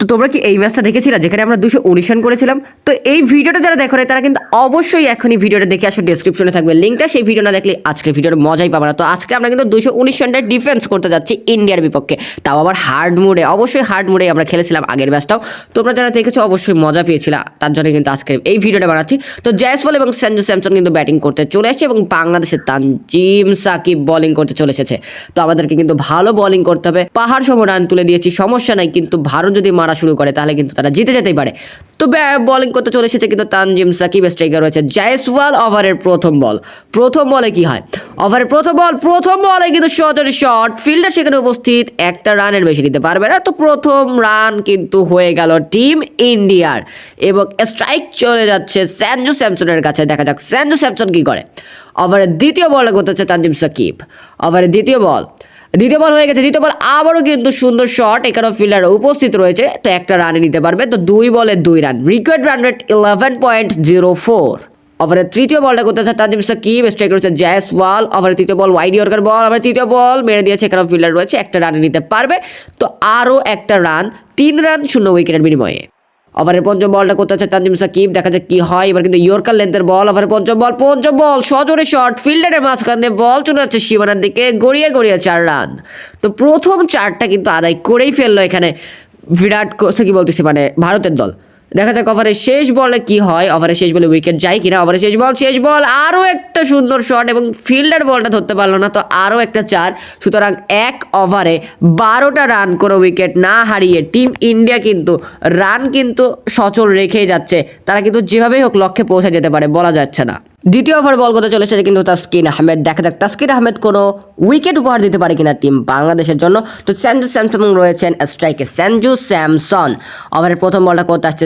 তো তোমরা কি এই ম্যাচটা দেখেছিলে? যেখানে আমরা দুশো উনিশ করেছিলাম? তো এই ভিডিওটা যারা দেখো তারা কিন্তু অবশ্যই এখনই ভিডিওটা দেখে আসো ডিসক্রিপশনে থাকবে লিঙ্কটা সেই ভিডিও না দেখলে আজকের ভিডিওর মজাই পাবে না। তো আজকে আমরা কিন্তু দুশো উনিশ ডিফেন্স করতে যাচ্ছি ইন্ডিয়ার বিপক্ষে। তাও আবার হার্ড মোডে অবশ্যই হার্ড মোডে আমরা খেলেছিলাম আগের ম্যাচটাও তোমরা যারা দেখেছ, অবশ্যই মজা পেয়েছিল। তার জন্য কিন্তু আজকে এই ভিডিওটা বানাচ্ছি। তো জয়সওয়াল এবং সঞ্জু স্যামসন কিন্তু ব্যাটিং করতে চলে এসেছে এবং বাংলাদেশের তানজিম সাকিব বোলিং করতে চলে এসেছে। তো আমাদেরকে কিন্তু ভালো বোলিং করতে হবে। পাহাড় সম রান তুলে দিয়েছি, সমস্যা নাই। কিন্তু ভারত যদি মারা শুরু করে, তাহলে কিন্তু তারা জিতে যেতেই পারে। তো বলিং করতে চলে এসেছে কিন্তু তানজিম সাকিব স্ট্রাইকার রয়েছে জয়সওয়াল ওভারের প্রথম বল প্রথম বলে কি হয়? ওভারের প্রথম বল প্রথম বলে কিন্তু শটের শট ফিল্ডার সেখানে উপস্থিত, একটা রানের বেশি নিতে পারবে না। তো প্রথম রান কিন্তু হয়ে গেল টিম ইন্ডিয়ার এবং স্ট্রাইক চলে যাচ্ছে স্যানজু স্যামসনের কাছে। দেখা যাক স্যানজু স্যামসন কি করে। ওভারের দ্বিতীয় বলে করতেছে তানজিম সাকিব। ওভারের দ্বিতীয় বল দ্বিতীয় বল হয়ে গেছে, দ্বিতীয় বল আবারও কিন্তু সুন্দর শট এখানেও ফিল্ডার উপস্থিত রয়েছে, তো একটা রানে নিতে পারবে, তো দুই বলে দুই run required run rate eleven point zero four ওভারের তৃতীয় বলটা করতে হচ্ছে তাজিম সাকিব স্ট্রাইক রয়েছে জয়সওয়াল ওভারের তৃতীয় বল ওয়াইড ইয়র্কার বল আবার তৃতীয় বল মেরে দিয়েছে, এখানেও ফিল্ডার রয়েছে, একটা রানে নিতে পারবে, তো আরও একটা রান তিন রান শূন্য উইকেটের বিনিময়ে। ওভারের পঞ্চম বলটা করতে হচ্ছে তানজিম সাকিব। দেখা যাক কি হয়। এবার কিন্তু ইয়র্কার লেন্থের বল, ওভারের পঞ্চম বল পঞ্চম বল, সজোরে শট ফিল্ডারের মাঝখান দিয়ে বল চলে যাচ্ছে সীমানার দিকে, গড়িয়ে গড়িয়ে চার রান তো প্রথম চারটা কিন্তু আদায় করেই ফেলল এখানে বিরাট কি বলতেছি মানে ভারতের দল। দেখা যাক ওভারের শেষ বলে কি হয়। ওভারের শেষ বলে উইকেট যায় কিনা। ওভারের শেষ বল শেষ বল। আরও একটা সুন্দর শট এবং ফিল্ডার বলটা ধরতে পারল না। তো আরও একটা চার। সুতরাং এক ওভারে বারোটা রান করে উইকেট না হারিয়ে টিম ইন্ডিয়া কিন্তু রান কিন্তু সচল রেখেই যাচ্ছে। তারা কিন্তু যেভাবেই হোক লক্ষ্যে পৌঁছে যেতে পারে, বলা যাচ্ছে না। দ্বিতীয় ওভার বল করতে চলেছে কিন্তু তাস্কিন আহমেদ। দেখা যাক তাসকিন আহমেদ কোনো উইকেট উপহার দিতে পারে কিনা টিম বাংলাদেশের জন্য? তো স্যানজু স্যামসং রয়েছেন স্ট্রাইকে স্যানজু স্যামসন। ওভারের প্রথম বলটা করতে আসছে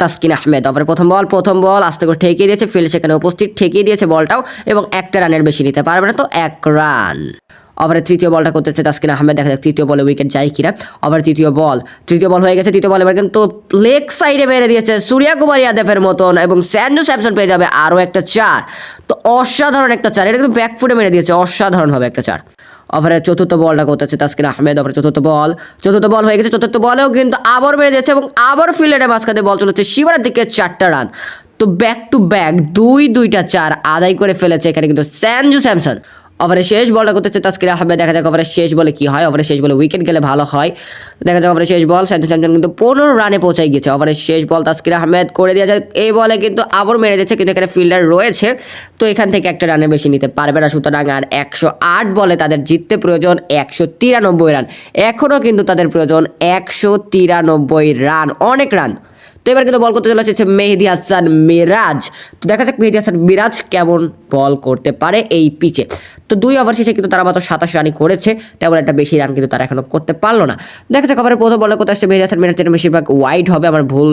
তাসকিন আহমেদ? ওভারের প্রথম বল প্রথম বল আস্তে করে ঠেকিয়ে দিয়েছে ফিল্ড সেখানে উপস্থিত, ঠেকিয়ে দিয়েছে বলটাও এবং একটা রানের বেশি নিতে পারবে না, তো এক রান ওভারের তৃতীয় বলটা করতেছে তাসকিন আহমেদ। দেখা যাক তৃতীয় বলে উইকেট যায় কিনা। ওভার তৃতীয় বল। তৃতীয় বল হয়ে গেছে, তৃতীয় বল। এবার কিন্তু লেগ সাইডে মেরে দিয়েছে সূর্যা কুমার ইয়াদবের মতন এবং স্যান্ডু স্যামসন পেয়ে যাবে আরও একটা চার। তো অসাধারণ একটা চার। এটা কিন্তু ব্যাকফুটে মেরে দিয়েছে অসাধারণভাবে একটা চার। ওভারের চতুর্থ বলটা করতেছে তাসকিন আহমেদ ওভারের চতুর্থ বল। চতুর্থ বল হয়ে গেছে, চতুর্থ বলেও কিন্তু আবার মেরে দিয়েছে এবং আবার ফিল্ডের মাঝখানে বল চলেছে শিবারের দিকে চারটা রান। তো ব্যাক টু ব্যাক দুই দুইটা চার আদায় করে ফেলেছে এখানে কিন্তু স্যানজু স্যামসন। ওভারের শেষ বলটা করতেছে তাস্কির আহমেদ। দেখা যাক ওভারের শেষ বলে কি হয়। ওভারের শেষ বলে উইকেট গেলে ভালো হয়। দেখা যাক ওভারের শেষ বল। স্যান্টু স্যামসন কিন্তু পনেরো রানে পৌঁছাই গেছে ওভারের শেষ বল তাস্কির আহমেদ করে যায় এই বলে কিন্তু আবার মেরে দিচ্ছে কিন্তু এখানে ফিল্ডার রয়েছে। তো এখান থেকে একটা রানে বেশি নিতে পারবে না। সুতরাং আর একশো আট বলে তাদের জিততে প্রয়োজন একশো তিরানব্বই রান এখনও কিন্তু তাদের প্রয়োজন একশো তিরানব্বই রান অনেক রান তো এবার কিন্তু বল করতে চলে এসেছে মেহেদি হাসান মিরাজ। তো দেখা যাক মেহেদি হাসান মিরাজ কেমন বল করতে পারে এই পিচে তো দুই ওভার শেষে কিন্তু তারা মাত্র সাতাশ রানই করেছে, তেমন একটা বেশি রান কিন্তু তারা এখনও করতে পারল না। দেখা যাক ওভারের প্রথম বলে করতে আসছে মেহেদি হাসান মিরাজ বেশিরভাগ ওয়াইড হবে, আমার ভুল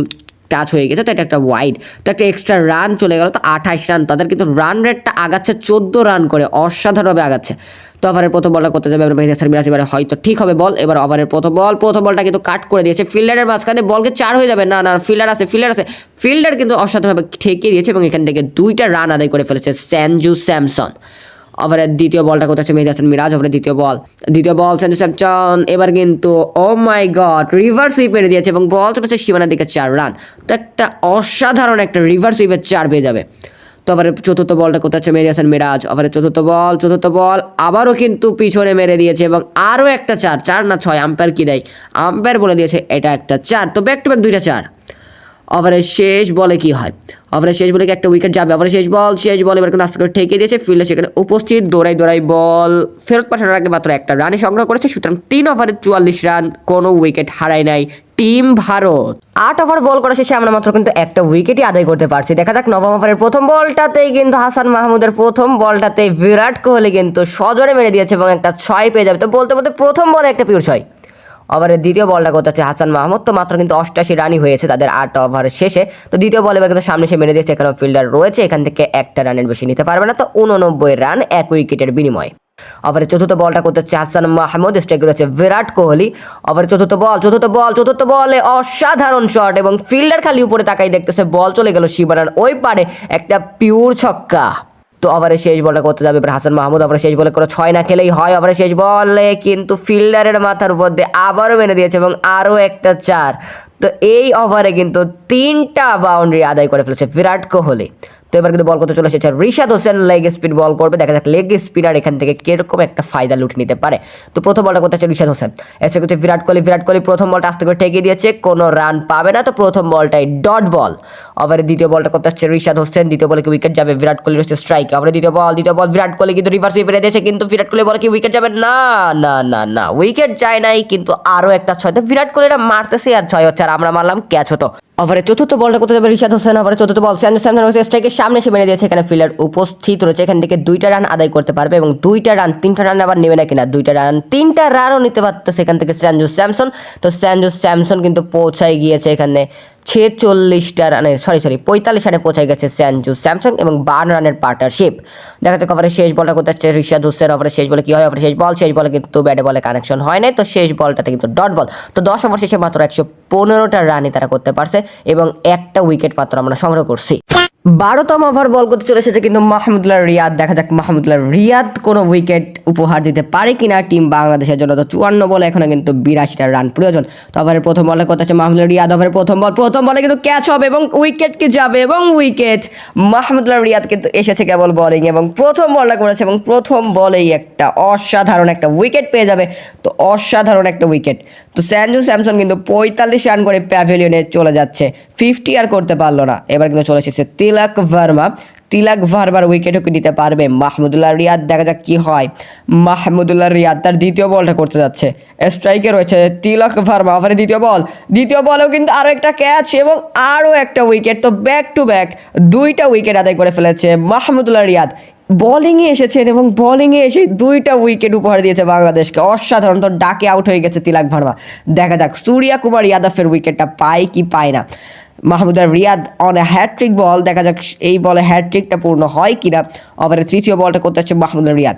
টাচ হয়ে গেছে, তো এটা একটা ওয়াইড তো একটা এক্সট্রা রান চলে গেল, তো আঠাশ রান, তাদের কিন্তু রান রেটটা আগাচ্ছে, চোদ্দ রান করে অসাধারণভাবে আগাচ্ছে। তো ওভারের প্রথম বলটা করতে যাবে, এবার হাসান মিরাজ এবারে হয়তো ঠিক হবে বল, এবার ওভারের প্রথম বল, প্রথম বলটা কিন্তু কাট করে দিয়েছে ফিল্ডারের মাঝখানে বলকে চার হয়ে যাবে, না না ফিল্ডার আছে ফিল্ডার আছে ফিল্ডার কিন্তু অসাধারণভাবে ঠেকিয়ে দিয়েছে, এবং এখান থেকে দুইটা রান আদায় করে ফেলেছে স্যানজু স্যামসন ওভারের দ্বিতীয় বলটা হচ্ছে মেহেদি হাসান মিরাজ ওভারের দ্বিতীয় বল। দ্বিতীয় বল, সেন্টু স্যামসন এবার কিন্তু, oh my god reverse sweep মেরে দিয়েছে এবং বল চলেছে সীমানার দিকে চার রান। তো একটা অসাধারণ একটা রিভার্স সুইপের চার পেয়ে যাবে। তো ওভারের চতুর্থ বলটা কোথায় হচ্ছে মেহেদি হাসান মিরাজ ওভারের চতুর্থ বল চতুর্থ বল আবারও কিন্তু পিছনে মেরে দিয়েছে এবং আরও একটা চার চার না ছয়, আম্পায়ার কি দেয়? আম্পায়ার বলে দিয়েছে, এটা একটা চার। তো ব্যাক টু ব্যাক দুইটা চার। ওভারের শেষ বলে কি হয়? ওভারের শেষ বলে কি একটা উইকেট যাবে? ওভারের শেষ বল শেষ বল, এবার কিন্তু আস্তে করে ঠেকে দিয়েছে ফিল্ডে সেখানে উপস্থিত দৌড়াই দৌড়াই বল। ফেরত পাঠানোর আগে মাত্র একটা রানে সংগ্রহ করেছে, সুতরাং তিন ওভারে চুয়াল্লিশ রান কোনো উইকেট হারায় নাই টিম ভারত। আট ওভার বল করা শেষে আমরা মাত্র কিন্তু একটা উইকেটই আদায় করতে পারছি। দেখা যাক নবম ওভারের প্রথম বলটাতেই কিন্তু হাসান মাহমুদের প্রথম বলটাতে বিরাট কোহলি কিন্তু সজোরে মেরে দিয়েছে এবং একটা ছয় পেয়ে যাবে। তো বলতে বলতে প্রথম বলে একটা পিওর ছয়। ওভারের দ্বিতীয় বলটা করতে হচ্ছে হাসান মাহমুদ। তো মাত্র কিন্তু অষ্টাশি রানই হয়েছে তাদের আট ওভারের শেষে। তো দ্বিতীয় বল এবার কিন্তু সামনে সে মেরে দিয়েছে। এখানে ফিল্ডার রয়েছে। এখান থেকে একটা রানের বেশি নিতে পারবে না। তো উননব্বই রান, এক উইকেটের বিনিময়ে। ওভারের চতুর্থ বলটা করতে হচ্ছে হাসান মাহমুদ। স্ট্রাইক রয়েছে বিরাট কোহলি। ওভারের চতুর্থ বল চতুর্থ বল, চতুর্থ বলে অসাধারণ শট এবং ফিল্ডার খালি উপরে তাকাই দেখতেছে। বল চলে গেল সীমানার ওই পারে একটা পিওর ছক্কা। তো ওভারে শেষ বলটা করতে যাবে। এবার হাসান মাহমুদ ওভারে শেষ বলে করে ছয় না খেলেই হয় ওভারে শেষ বলে, কিন্তু ফিল্ডারের মাথার উপর দিয়ে আবারও মেনে দিয়েছে এবং আরও একটা চার। তো এই ওভারে কিন্তু তিনটা বাউন্ডারি আদায় করে ফেলেছে বিরাট কোহলি। তো এবার কিন্তু বল করতে চলে এসেছে Rishad Hossain leg spin ball করবে। দেখা যাক লেগ স্পিনার এখান থেকে কীরকম একটা ফায়দা লুটে নিতে পারে। তো প্রথম বলটা করতে হচ্ছে রিশাদ হোসেন? এসে করছে বিরাট কোহলি বিরাট কোহলি প্রথম বলটা আস্তে করে ঠেকিয়ে দিয়েছে, কোনো রান পাবে না। তো প্রথম বলটাই ডট বল ওভারে দ্বিতীয় বলটা করতে হচ্ছে রিশাদ হোসেন? দ্বিতীয় বলে কি উইকেট যাবে? বিরাট কোহলি হচ্ছে স্ট্রাইক ওভারে দ্বিতীয় বল দ্বিতীয় বল বিরাট কোহলি কিন্তু রিভার্স পেরে দিয়েছে, কিন্তু বিরাট কোহলি বলে কি উইকেট যাবে? না না না না উইকেট যায় নাই, কিন্তু আরও একটা ছয়। তো বিরাট কোহলিরা মারতেছে আর ছয় হচ্ছে, আর আমরা মারলাম ক্যাচ হতো। ওভারে চতুর্থ বলটা করতে যাবে রিশাদ হোসেন, ওভারে চতুর্থ বল স্যান্ডো স্যামসন হোসেন স্ট্রাইকের সামনে এসে মেনে দিয়েছে, এখানে ফিল্ডার উপস্থিত রয়েছে, এখান থেকে দুইটা রান আদায় করতে পারবে এবং দুইটা রান, তিনটা রান আবার নেবে না কিনা, দুইটা রান, তিনটা রানও নিতে পারতেছে এখান থেকে স্যানজু স্যামসন। তো স্যানজু স্যামসন কিন্তু পৌঁছায় গিয়েছে এখানে ছেচল্লিশটা রানে সরি সরি পঁয়তাল্লিশ রানে পৌঁছে গেছে স্যানজু স্যামসং এবং বান্ন রানের পার্টনারশিপ। দেখা যাচ্ছে ওভারে শেষ বলটা করতে হচ্ছে রিশাদ হোসেন ওভারের শেষ বলে কি হয়? ওভারের শেষ বল, শেষ বলে কিন্তু ব্যাটে বলে কানেকশন হয় নাই। তো শেষ বলটাতে কিন্তু ডট বল তো দশ ওভার শেষে মাত্র একশো পনেরোটা রানই তারা করতে পারছে এবং একটা উইকেট মাত্র আমরা সংগ্রহ করছি। বারোতম ওভার বল করতে চলে এসেছে কিন্তু মাহমুদুল্লাহ রিয়াদ। দেখা যাক মাহমুদুল্লাহ রিয়াদ কোনো উইকেট উপহার দিতে পারে কিনা। টিম বাংলাদেশের জন্য তো চুয়ান্ন বলে, এখনও কিন্তু বিরাশিটা রান প্রয়োজন। তো ওভারের প্রথম বলে করতে হচ্ছে মাহমুদুল্লাহ রিয়াদ? ওভারের প্রথম বল, প্রথম বলে কিন্তু ক্যাচ হবে এবং উইকেট কি যাবে এবং উইকেট মাহমুদুল্লাহ রিয়াদ কিন্তু এসেছে কেবল বলিং এবং প্রথম বলটা করেছে এবং প্রথম বলেই একটা অসাধারণ একটা উইকেট পেয়ে যাবে। তো অসাধারণ একটা উইকেট। তো স্যানজু স্যামসন কিন্তু পঁয়তাল্লিশ রান করে প্যাভিলিয়নে চলে যাচ্ছে। ফিফটি আর করতে পারল না। এবার কিন্তু চলে এসেছে তিলক ভার্মা। তিলক ভার্মার উইকেটও কি নিতে পারবে? মাহমুদুল্লাহ রিয়াদ, দেখা যাক কি হয়। মাহমুদুল্লাহ রিয়াদ তার দ্বিতীয় বলটা করতে যাচ্ছে। স্ট্রাইকে রয়েছে তিলক ভার্মা। ওভারে দ্বিতীয় বল দ্বিতীয় বলেও কিন্তু আরও একটা ক্যাচ এবং আরও একটা উইকেট তো ব্যাক টু ব্যাক দুইটা উইকেট আদায় করে ফেলেছে মাহমুদুল্লাহ রিয়াদ। বোলিংয়ে এসেছেন এবং বোলিংয়ে এসে দুইটা উইকেট উপহার দিয়েছে বাংলাদেশকে। অসাধারণ তো ডাকে আউট হয়ে গেছে তিলাক ভার্মা। দেখা যাক, সূর্যা কুমার ইয়াদবের উইকেটটা পায় কি পায় না। মাহমুদার Riyad on a hattrick ball দেখা যাক এই বলে হ্যাট্রিকটা পূর্ণ হয় কিনা। ওভারে তৃতীয় বলটা করতে হচ্ছে মাহমুদার রিয়াদ।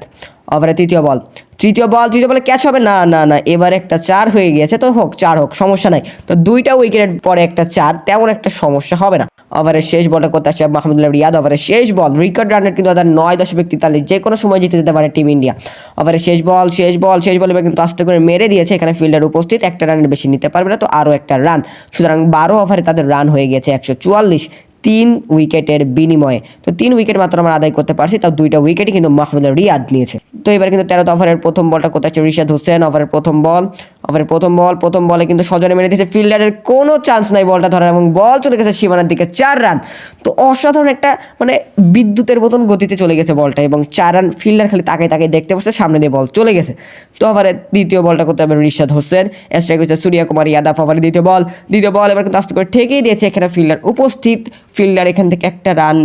ওভারে তৃতীয় বল তৃতীয় বল তৃতীয় বলে ক্যাচ হবে? না না না, এবার একটা চার হয়ে গিয়েছে তো হোক, চার হোক, সমস্যা নাই। তো দুইটা উইকেটের পরে একটা চার, তেমন একটা সমস্যা হবে না। ওভারের শেষ বলটা করতে আসছে মাহমুদুল্লাহ রিয়াদ। ওভারের শেষ বল রিকার্ড রানের কিন্তু তাদের নয় দশমিক তেতাল্লিশ, যে কোনো সময় জিতে যেতে পারে টিম ইন্ডিয়া। ওভারের শেষ বল শেষ বল শেষ বল এবার কিন্তু আস্তে করে মেরে দিয়েছে। এখানে ফিল্ডার উপস্থিত, একটা রানের বেশি নিতে পারবে না, তো আরও একটা রান। সুতরাং বারো ওভারে তাদের রান হয়ে গেছে একশো চুয়াল্লিশ। তিন উইকেটের বিনিময়ে। তো তিন উইকেট মাত্র আমরা আদায় করতে পারছি, তাও দুইটা উইকেটই কিন্তু মাহমুদুল্লাহ রিয়াদ নিয়েছে। তো এবার কিন্তু তেরোতে ওভারের প্রথম বলটা কোথায় হচ্ছে রিশাদ হোসেন ওভারের প্রথম বল, ওভারের প্রথম বল, প্রথম বলে কিন্তু সজনে মেরে দিয়েছে ফিল্ডারের কোনো চান্স নাই বলটা ধরার এবং বল চলে গেছে সীমানার দিকে, চার রান। তো অসাধারণ একটা মানে বিদ্যুতের মতন গতিতে চলে গেছে বলটা এবং চার রান ফিল্ডার খালি তাকাই তাকাই দেখতে পাচ্ছে, সামনে দিয়ে বল চলে গেছে। তো ওভারে দ্বিতীয় বলটা করতে হবে? রিশাদ হোসেন স্ট্রাইক হচ্ছে সূর্য কুমার ইয়াদাব ওভারে দ্বিতীয় বল। দ্বিতীয় বল এবার কিন্তু আস্তে করে ঠেকেই দিয়েছে, এখানে ফিল্ডার উপস্থিত। ফিল্ডার এখান থেকে একটা রান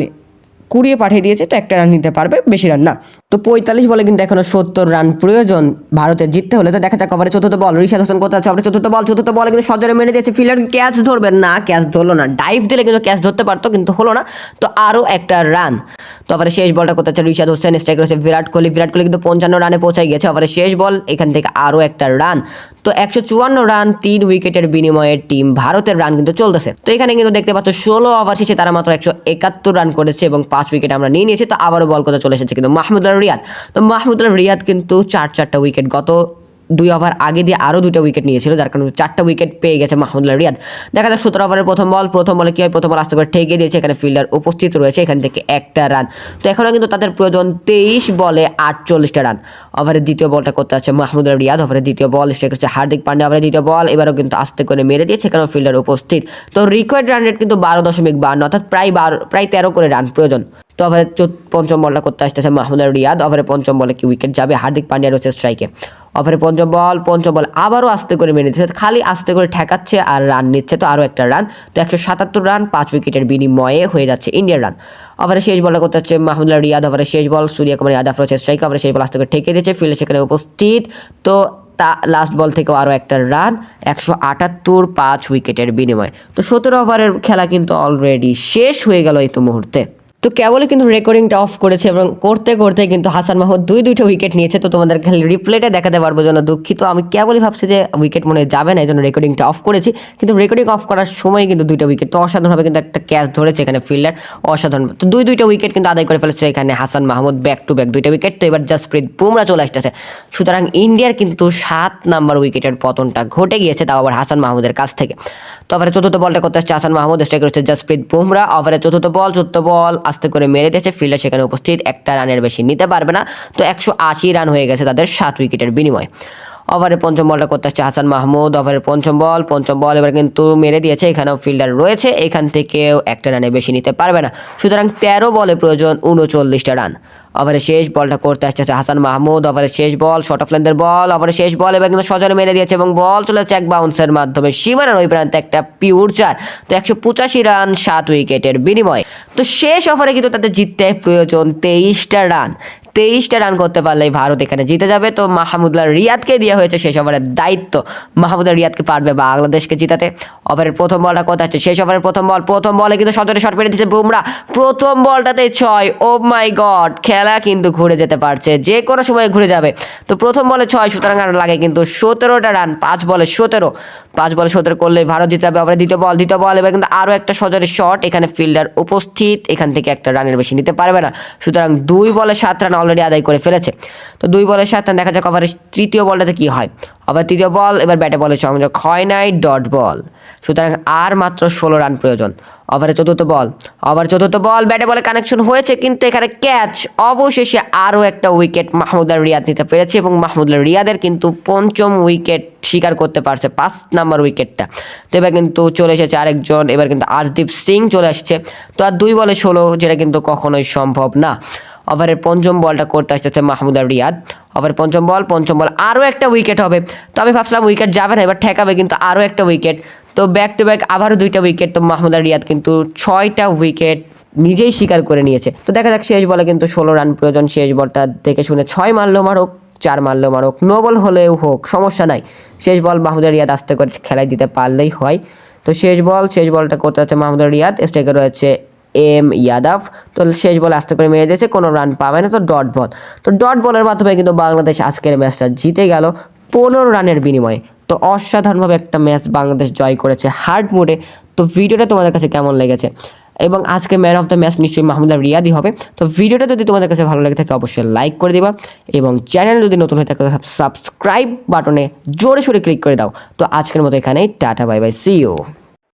কুড়িয়ে পাঠিয়ে দিয়েছে, তো একটা রান নিতে পারবে, বেশি রান না। তো পঁয়তাল্লিশ বলে কিন্তু এখনও সত্তর রান প্রয়োজন ভারতের জিততে হলে। তো দেখা যাক, ওভারে চতুর্থ বল ঋষাদ হোসেন কোথায় আছে? চতুর্থ বল, চতুর্থ বলে কিন্তু সজরে মেরে দিয়েছে ফিল্ডার। ক্যাচ ধরবেন না, ক্যাচ ধরলো না। ডাইভ দিলে কিন্তু ক্যাচ ধরতে পারতো, কিন্তু হলো না। তো আরও একটা রান। তো ওভারে শেষ বলটা করতে আছে? ঋষাদ হোসেন স্ট্রাইক রয়েছে বিরাট কোহলি। বিরাট কোহলি কিন্তু পঞ্চান্ন রানে পৌঁছায় গেছে ওভারে শেষ বল, এখান থেকে আরও একটা রান। তো একশো চুয়ান্ন রান, তিন উইকেটের বিনিময়ে টিম ভারতের রান কিন্তু চলতেছে। তো এখানে কিন্তু দেখতে পাচ্ছ, ষোলো ওভার শেষে তারা মাত্র একশো একাত্তর রান করেছে এবং পাঁচ উইকেট আমরা নিয়ে নিয়েছি। তো আবারও বল করতে চলে এসেছে কিন্তু মাহমুদুল্লাহ রিয়াদ। তো মাহমুদুল্লাহ রিয়াদ কিন্তু চার চারটা উইকেট গত দুই ওভার আগে দিয়ে আরও দুইটা উইকেট নিয়েছিল, যার কারণে চারটা উইকেট পেয়ে গেছে মাহমুদুল্লাহ রিয়াদ। দেখা যাক সতেরো ওভারের প্রথম বল, প্রথম বলে কী হয়? প্রথম বল আস্তে করে ঠেকে দিয়েছে, এখানে ফিল্ডার উপস্থিত রয়েছে, এখান থেকে একটা রান তো এখনও কিন্তু তাদের প্রয়োজন তেইশ বলে আটচল্লিশটা রান ওভারের দ্বিতীয় বলটা করতে আছে মাহমুদুল্লাহ রিয়াদ ওভারের দ্বিতীয় বল স্ট্রাইক করছে হার্দিক পান্ডে ওভারের দ্বিতীয় বল, এবারও কিন্তু আস্তে করে মেরে দিয়েছে, এখানেও ফিল্ডার উপস্থিত। তো রিকোয়ার্ড রান রেট কিন্তু বারো দশমিক বান্ন, অর্থাৎ প্রায় বারো, প্রায় তেরো করে রান প্রয়োজন। তো ওভারে পঞ্চম বলটা করতে আসতেছে মাহমুদুল্লাহ রিয়াদ, ওভারে পঞ্চম বলে কি উইকেট যাবে হার্দিক পান্ডিয়া রয়েছে স্ট্রাইকে ওভারে পঞ্চম বল পঞ্চম বল আবারও আস্তে করে মেরে দিচ্ছে খালি আস্তে করে ঠেকাচ্ছে আর রান নিচ্ছে। তো আরও একটা রান তো একশো সাতাত্তর রান পাঁচ উইকেটের বিনিময়ে হয়ে যাচ্ছে ইন্ডিয়ার রান ওভারে শেষ বলটা করতে হচ্ছে মাহমুদুল্লাহ রিয়াদ। ওভারে শেষ বল সূর্য কুমার ইয়াদাব রয়েছে স্ট্রাইক ওভারে শেষ বল আস্তে করে ঠেকে দিয়েছে। ফিল্ডে সেখানে উপস্থিত। তো তা লাস্ট বল থেকেও আরও একটা রান একশো আটাত্তর পাঁচ উইকেটের বিনিময়ে। তো সতেরো ওভারের খেলা কিন্তু অলরেডি শেষ হয়ে গেল এই তো মুহূর্তে। তো কেবলই কিন্তু রেকর্ডিংটা অফ করেছে এবং করতে করতে কিন্তু হাসান মাহমুদ দুই দুইটা উইকেট নিয়েছে। তো তোমাদের খালি রিপ্লেটা দেখাতে পারব জন্য দুঃখিত। আমি কেবলই ভাবছি যে উইকেট মনে যাবে না এই জন্য রেকর্ডিংটা অফ করেছি। কিন্তু রেকর্ডিং অফ করার সময় কিন্তু দুইটা উইকেট তো অসাধারণভাবে কিন্তু একটা ক্যাচ ধরেছে এখানে ফিল্ডার অসাধারণ। তো দুই দুইটা উইকেট কিন্তু আদায় করে ফেলেছে এখানে Hasan Mahmud back to back দুইটা উইকেট তো এবার জাসপ্রীত বুমরা চলে আসতেছে। সুতরাং ইন্ডিয়ার কিন্তু সাত নাম্বার উইকেটের পতনটা ঘটে গিয়েছে, তাও আবার হাসান মাহমুদের কাছ থেকে। তো ওভারে চতুর্থ বলটা করতে আসছে হাসান মাহমুদ স্ট্রাইক করেছে জাসপ্রীত বুমরা ওভারে চতুর্থ বল চতুর্থ বল আস্তে করে মেরে দিয়েছে। ফিল্ডার সেখানে উপস্থিত একটা রানের বেশি নিতে পারবে না। তো একশো আশি রান হয়ে গেছে তাদের সাত উইকেটের বিনিময়ে। ওভারে পঞ্চম বলটা করতে আসছে হাসান মাহমুদ। ওভারের পঞ্চম বল পঞ্চম বল এবার কিন্তু মেরে দিয়েছে। এখানেও ফিল্ডার রয়েছে। এখান থেকেও একটা রানে বেশি নিতে পারবে না। সুতরাং তেরো বলে প্রয়োজন উনচল্লিশটা রান। ওভারে শেষ বলটা করতে আসতেছে হাসান মাহমুদ, ওভারে শেষ বল শর্ট অফ লেন্থের বল, ওভারে শেষ বল, এবার কিন্তু সজনে মেরে দিয়েছে এবং বল চলে যাচ্ছে এক বাউন্সের মাধ্যমে। সীমানার ওই প্রান্তে একটা পিওর চার, তো একশো পঁচাশি রান, সাত উইকেটের বিনিময়ে। তো শেষ ওভারে কিন্তু তাদের জিততে প্রয়োজন তেইশটা রান। তেইশটা রান করতে পারলেই ভারত এখানে জিতে যাবে। তো মাহমুদুল্লাহ রিয়াদকে দেওয়া হয়েছে শেষ ওভারের দায়িত্ব। মাহমুদুল্লাহ রিয়াদকে পারবে বাংলাদেশকে জিতাতে। ওভারের প্রথম বলটা কোথায় হচ্ছে শেষ ওভারের প্রথম বল। প্রথম বলে কিন্তু সতেরো শট পেরে দিচ্ছে বুমরা। প্রথম বলটাতে ছয়। ও মাই গড, খেলা কিন্তু ঘুরে যেতে পারছে। যে কোনো সময় ঘুরে যাবে। তো প্রথম বলে ছয়, সুতরাং লাগে কিন্তু সতেরোটা রান। পাঁচ বলে সতেরো। পাঁচ বলে সতেরো করলে ভারত জিতে যাবে আবার দ্বিতীয় বল দ্বিতীয় বল। এবার কিন্তু আরও একটা সজরের শট এখানে ফিল্ডার উপস্থিত, এখান থেকে একটা রানের বেশি নিতে পারবে না। সুতরাং দুই বলে সাত রান অলরেডি আদায় করে ফেলেছে। তো দুই বলে সাত রান দেখা যাক আবার তৃতীয় বলটাতে কী হয়। আবার তৃতীয় বল, এবার ব্যাটে বলে সংযোগ হয় নাই ডট বল সুতরাং আর মাত্র ষোলো রান প্রয়োজন। ওভারে চতুর্থ বল। ওভার চতুর্থ বল, ব্যাটে বলে কানেকশন হয়েছে, কিন্তু এখানে ক্যাচ অবশেষে আরও একটা উইকেট মাহমুদুল্লাহ রিয়াদ নিতে পেরেছে এবং মাহমুদুল্লাহ রিয়াদের কিন্তু পঞ্চম উইকেট স্বীকার করতে পারছে পাঁচ নাম্বার উইকেটটা। তো এবার কিন্তু চলে এসেছে আরেকজন, এবার কিন্তু আজদীপ সিং চলে আসছে। তো আর দুই বলে ষোলো, যেটা কিন্তু কখনোই সম্ভব না। ওভারের পঞ্চম বলটা করতে আসতেছে আর রিয়াদ। ওভার পঞ্চম বল পঞ্চম বল আরও একটা উইকেট হবে। তো আমি ভাবছিলাম উইকেট যাবে না, এবার ঠেকাবে কিন্তু আরও একটা উইকেট। তো ব্যাক টু ব্যাক আবারও দুইটা উইকেট তো মাহমুদা রিয়াদ কিন্তু ছয়টা উইকেট নিজেই স্বীকার করে নিয়েছে। তো দেখা যাক শেষ বলে কিন্তু ষোলো রান প্রয়োজন শেষ বলটা দেখে শুনে ছয় মারলো মারুক, চার মারলো মারুক নো বল হলেও হোক, সমস্যা নাই। শেষ বল মাহমুদা রিয়াদ আস্তে করে খেলায় দিতে পারলেই হয়। তো শেষ বল, শেষ বলটা করতে হচ্ছে মাহমুদা রিয়াদ স্ট্রাইকে রয়েছে এম ইয়াদাভ তো শেষ বল আস্তে করে মেরে দিয়েছে, কোনো রান পাবে না, তো ডট বল তো ডট বলের মাধ্যমে কিন্তু বাংলাদেশ আজকের ম্যাচটা জিতে গেল। পনেরো রানের বিনিময়ে। তো অসাধারণভাবে একটা ম্যাচ বাংলাদেশ জয় করেছে হার্ড মোডে। তো ভিডিওটা তোমাদের কাছে কেমন লেগেছে? এবং আজকে ম্যান অফ দ্য ম্যাচ নিশ্চয়ই মাহমুদুল্লাহ রিয়াদি হবে। তো ভিডিওটা যদি তোমাদের কাছে ভালো লাগে থাকে, অবশ্যই লাইক করে দিবা এবং চ্যানেল যদি নতুন হয়ে থাকে, সাবস্ক্রাইব বাটনে জোরে সোরে ক্লিক করে দাও। তো আজকের মতো এখানেই, tata, bye bye see you